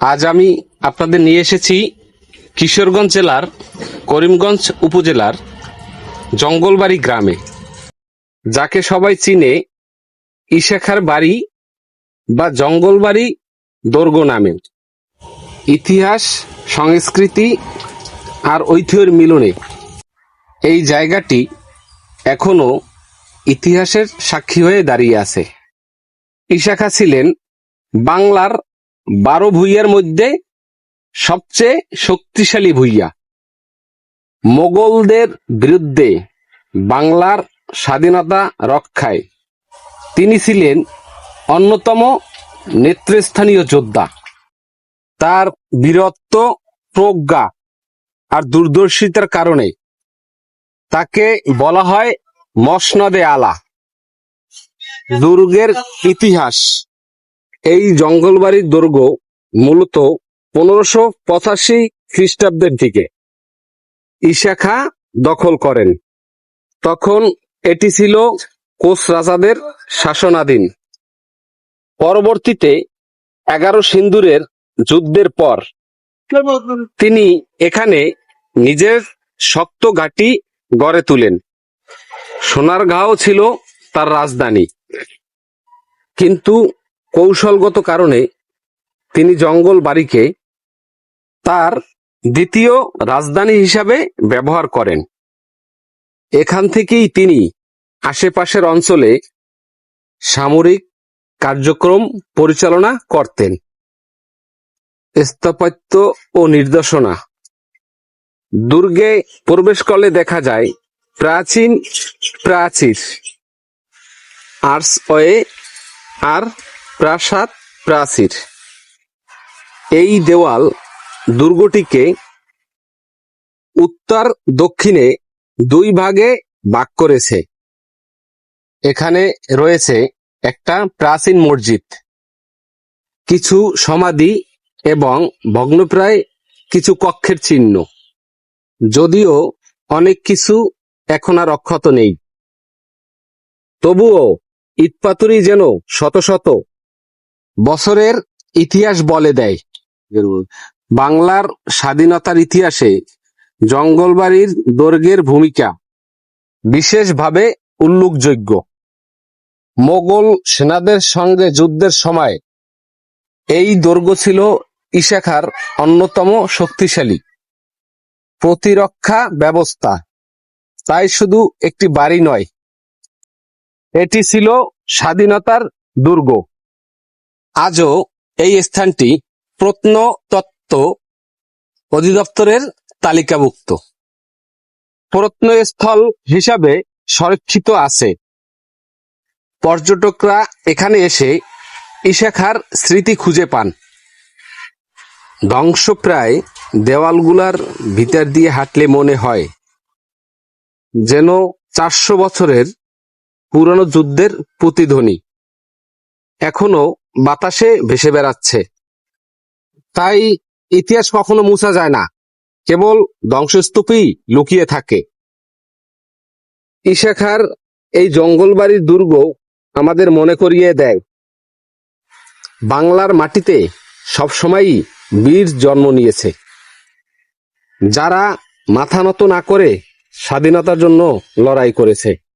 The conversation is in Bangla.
আজ আমি আপনাদের নিয়ে এসেছি কিশোরগঞ্জ জেলার, করিমগঞ্জ উপজেলার জঙ্গলবাড়ি গ্রামে। যাকে সবাই চিনে ইশাখার বাড়ি বা জঙ্গলবাড়ি দুর্গ নামে। ইতিহাস, সংস্কৃতি আর ঐতিহ্যের মিলনে এই জায়গাটি এখনও ইতিহাসের সাক্ষী হয়ে দাঁড়িয়ে আছে। ইশাখা ছিলেন বাংলার বারো ভূঁইয়ার মধ্যে সবচেয়ে শক্তিশালী ভূঁইয়া। মোগলদের বিরুদ্ধে বাংলার স্বাধীনতা রক্ষায় তিনি ছিলেন অন্যতম নেতৃস্থানীয় যোদ্ধা। তার বীরত্ব, প্রজ্ঞা আর দূরদর্শিতার কারণে তাকে বলা হয় মসনদে আলা। দুর্গের ইতিহাস এই জঙ্গলবাড়ির দুর্গ মূলত পনেরোশো পঁচাশি খ্রিস্টাব্দের দিকে। ইশাখা দখল করেন। তখন এটি ছিল কোচ রাজাদের শাসনাধীন। পরবর্তীতে এগারো সিন্দুরের যুদ্ধের পর তিনি এখানে নিজের শক্ত ঘাঁটি গড়ে তুলেন। সোনারগাঁও ছিল তার রাজধানী। কিন্তু কৌশলগত কারণে তিনি জঙ্গল বাড়িকে তার দ্বিতীয় রাজধানী হিসাবে ব্যবহার করেন। এখান থেকেই তিনি আশেপাশের অঞ্চলে সামরিক কার্যক্রম পরিচালনা করতেন। স্থাপত্য ও নির্দেশনা দুর্গে প্রবেশ করলে দেখা যায়, প্রাচীন প্রাচীর আর্টসওয়ে আর প্রাসাদ প্রাচীর। এই দেওয়াল দুর্গটিকে উত্তর দক্ষিণে দুই ভাগে ভাগ করেছে। এখানে রয়েছে একটা প্রাচীন মসজিদ, কিছু সমাধি এবং ভগ্নপ্রায় কিছু কক্ষের চিহ্ন। যদিও অনেক কিছু এখন আর অক্ষত নেই। তবুও ইটপাতুরি যেন শত শত বছরের ইতিহাস বলে দেয়। বাংলার স্বাধীনতার ইতিহাসে জঙ্গলবাড়ির দৈর্ঘ্যের ভূমিকা বিশেষভাবে উল্লেখযোগ্য। মোগল সেনাদের সঙ্গে যুদ্ধের সময় এই দুর্গ ছিল ইশাখার অন্যতম শক্তিশালী। প্রতিরক্ষা ব্যবস্থা তাই শুধু একটি বাড়ি নয়, এটি ছিল স্বাধীনতার দুর্গ। আজও এই স্থানটি প্রত্নতত্ত্ব অধিদপ্তরের তালিকাভুক্ত। প্রত্নস্থল হিসাবে সংরক্ষিত আছে। পর্যটকরা এখানে এসে ইশাখার স্মৃতি খুঁজে পান। ধ্বংসপ্রায় দেওয়ালগুলার ভিতর দিয়ে হাঁটলে মনে হয় যেন চারশো বছরের পুরনো যুদ্ধের প্রতিধ্বনি। এখনও বাতাসে ভেসে বেড়াচ্ছে। তাই ইতিহাস কখনো মুছা যায় না। কেবল ধ্বংসস্তূপই লুকিয়ে থাকে। ইশাখার এই জঙ্গলবাড়ির দুর্গ আমাদের মনে করিয়ে দেয়। বাংলার মাটিতে সবসময়ই বীর জন্ম নিয়েছে। যারা মাথা নত না করে স্বাধীনতার জন্য লড়াই করেছে।